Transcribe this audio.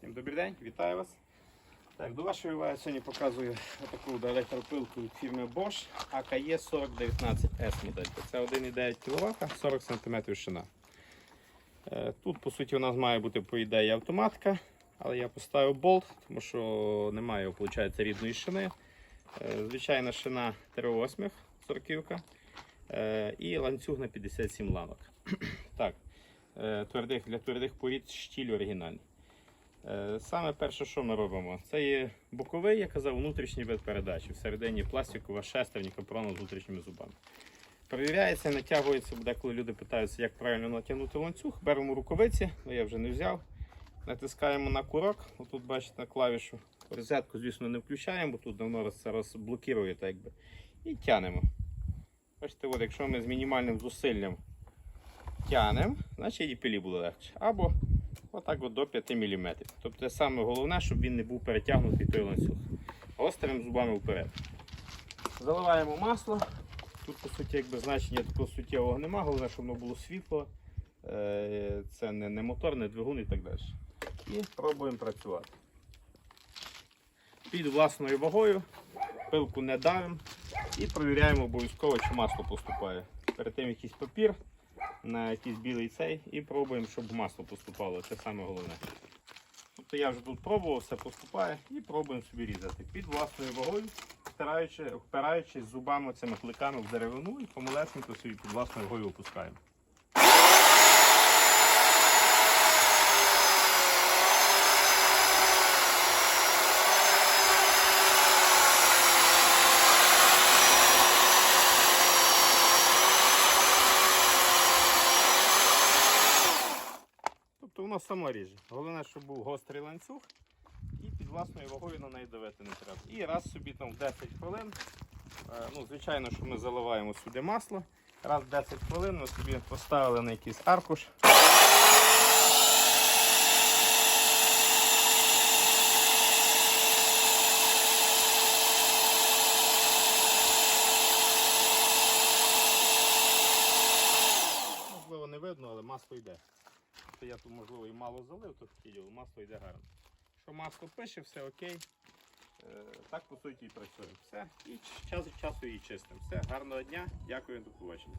Всім добрий день, вітаю вас. Так, до вашої уваги сьогодні показую таку електропилку від фірми Bosch AKE 4019S моделька. Це 1,9 кВт, 40 см шина. Е, Тут, по суті, у нас має бути, по ідеї, автоматка, але я поставив болт, тому що немає, виходить, рідної шини. Е, Звичайна шина 3,8 сороківка е, і ланцюг на 57 ланок. так, твердих, для твердих порід штіль оригінальний. Е, Саме перше, що ми робимо, це є боковий, я казав, внутрішній вид передачі. Всередині пластикова шестерня капрону з внутрішніми зубами. Перевіряється, натягується, бо деколи люди питаються, як правильно натягнути ланцюг. Беремо рукавиці, ну я вже не взяв. Натискаємо на курок. Отут бачите клавішу. Розетку, звісно, не включаємо, бо тут давно це розблокірує, так якби. І тянемо. Бачите, от, якщо ми з мінімальним зусиллям тянемо, значить і пилі буде легше. Або отак от до 5 мм. Тобто саме головне, щоб він не був перетягнутий той ланцюг. Гострим зубами вперед. Заливаємо масло. Тут, по суті, якби значення такого суттєвого немає, головне, щоб воно було світло. Е, Це не, не мотор, не двигун і так далі. І пробуємо працювати. Під власною вагою, пилку не давимо і перевіряємо обов'язково, чи масло поступає. Перед тим якийсь папір на якийсь білий цей і пробуємо, щоб масло поступало. Це саме головне. Тобто я вже тут пробував, все поступає і пробуємо собі різати під власною вагою, впираючись зубами цими кликами в деревину і помалесенько собі під власною вагою опускаємо. Тобто воно само ріже. Головне, щоб був гострий ланцюг і під власною вагою на неї давити не треба. І раз собі там в 10 хвилин, е, ну, звичайно, що ми заливаємо сюди масло. Раз в 10 хвилин ми собі поставили на якийсь аркуш. Можливо, не видно, але масло йде. Тобто я тут, можливо, і мало залив, то таке діло, масло йде гарно. Що масло пише, все окей. Е, так по суті і працюємо. Все. І час від часу її чистимо. Все, гарного дня, дякую, до побачення.